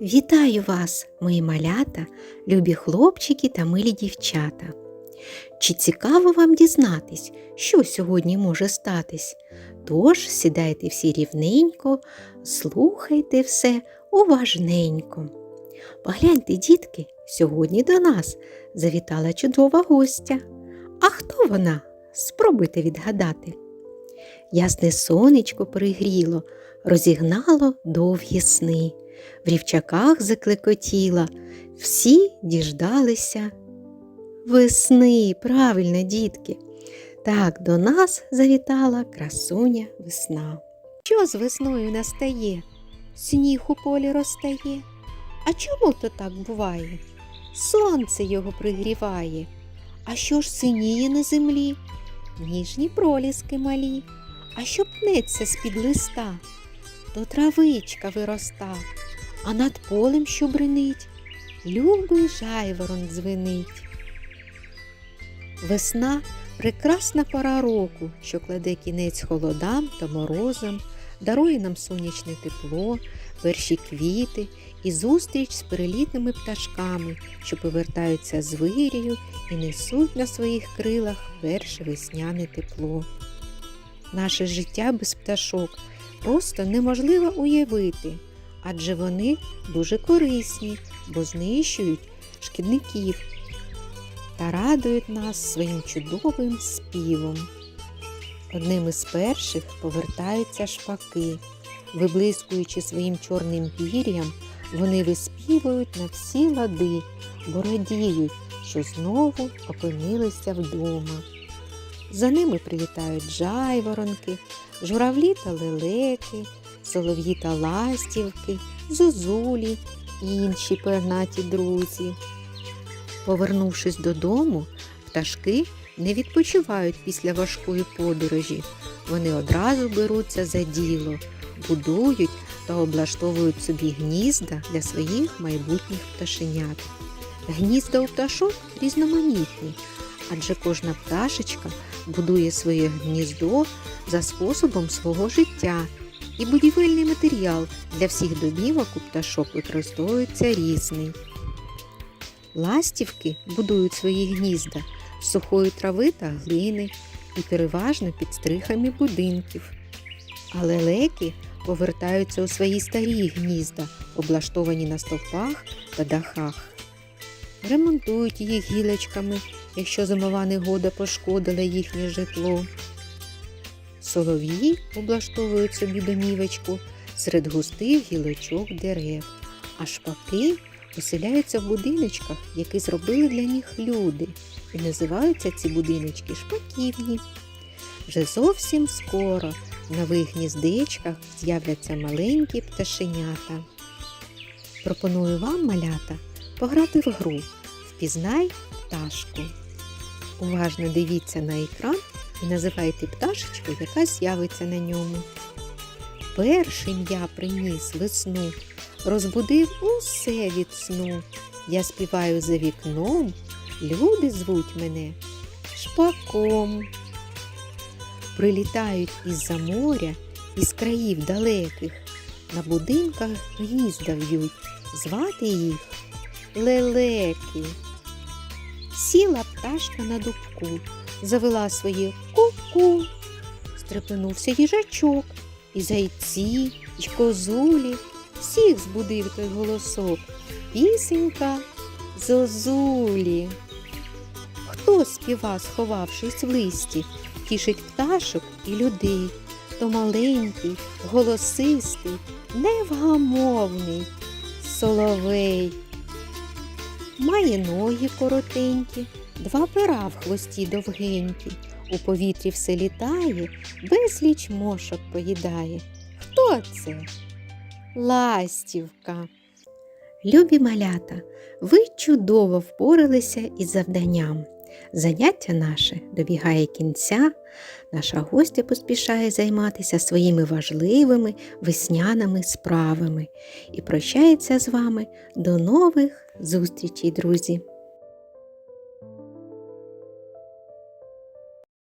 Вітаю вас, мої малята, любі хлопчики та милі дівчата. Чи цікаво вам дізнатись, що сьогодні може статись? Тож сідайте всі рівненько, слухайте все уважненько. Погляньте, дітки, сьогодні до нас завітала чудова гостя. А хто вона? Спробуйте відгадати. Ясне сонечко пригріло, розігнало довгі сни. В рівчаках заклекотіла, всі діждалися весни, правильно, дітки. Так до нас завітала красуня весна. Що з весною настає? Сніг у полі розтає. А чому то так буває? Сонце його пригріває. А що ж синіє на землі? Ніжні проліски малі. А що пнеться з-під листа? То травичка вироста, а над полем що бринить, любий жайворон дзвенить. Весна прекрасна пора року, що кладе кінець холодам та морозам, дарує нам сонячне тепло, перші квіти і зустріч з перелітними пташками, що повертаються з вирію і несуть на своїх крилах перше весняне тепло. Наше життя без пташок просто неможливо уявити, адже вони дуже корисні, бо знищують шкідників та радують нас своїм чудовим співом. Одним із перших повертаються шпаки. Виблискуючи своїм чорним пір'ям, вони виспівують на всі лади, бо радіють, що знову опинилися вдома. За ними прилітають жайворонки, журавлі та лелеки, солов'ї та ластівки, зозулі і інші пернаті друзі. Повернувшись додому, пташки не відпочивають після важкої подорожі. Вони одразу беруться за діло, будують та облаштовують собі гнізда для своїх майбутніх пташенят. Гнізда у пташок різноманітні, адже кожна пташечка будує своє гніздо за способом свого життя, і будівельний матеріал для всіх домівок у пташок використовується різний. Ластівки будують свої гнізда з сухої трави та глини і переважно під стрихами будинків. А лелеки повертаються у свої старі гнізда, облаштовані на стовпах та дахах. Ремонтують їх гілочками, якщо зимова негода пошкодила їхнє житло. Солов'ї облаштовують собі домівочку серед густих гілочок дерев, а шпаки оселяються в будиночках, які зробили для них люди, і називаються ці будиночки шпаківні. Вже зовсім скоро в нових гніздечках з'являться маленькі пташенята. Пропоную вам, малята, пограти в гру Впізнай пташку. Уважно дивіться на екран і називайте пташечку, яка з'явиться на ньому. Першим я приніс весну, розбудив усе від сну. Я співаю за вікном, люди звуть мене шпаком. Прилітають із-за моря, із країв далеких, на будинках гнізда в'ють, звати їх лелеки. Сіла пташка на дубку, завела своє ку-ку. Стрепенувся їжачок, і зайці, і козулі. Всіх збудив той голосок. Пісенька зозулі. Хто співа, сховавшись в листі, тішить пташок і людей, то маленький, голосистий, невгамовний соловей. Має ноги коротенькі, два пера в хвості довгенькі. У повітрі все літає, безліч мошок поїдає. Хто це? Ластівка. Любі малята, ви чудово впоралися із завданням. Заняття наше добігає кінця, наша гостя поспішає займатися своїми важливими весняними справами і прощається з вами до нових зустрічей, друзі!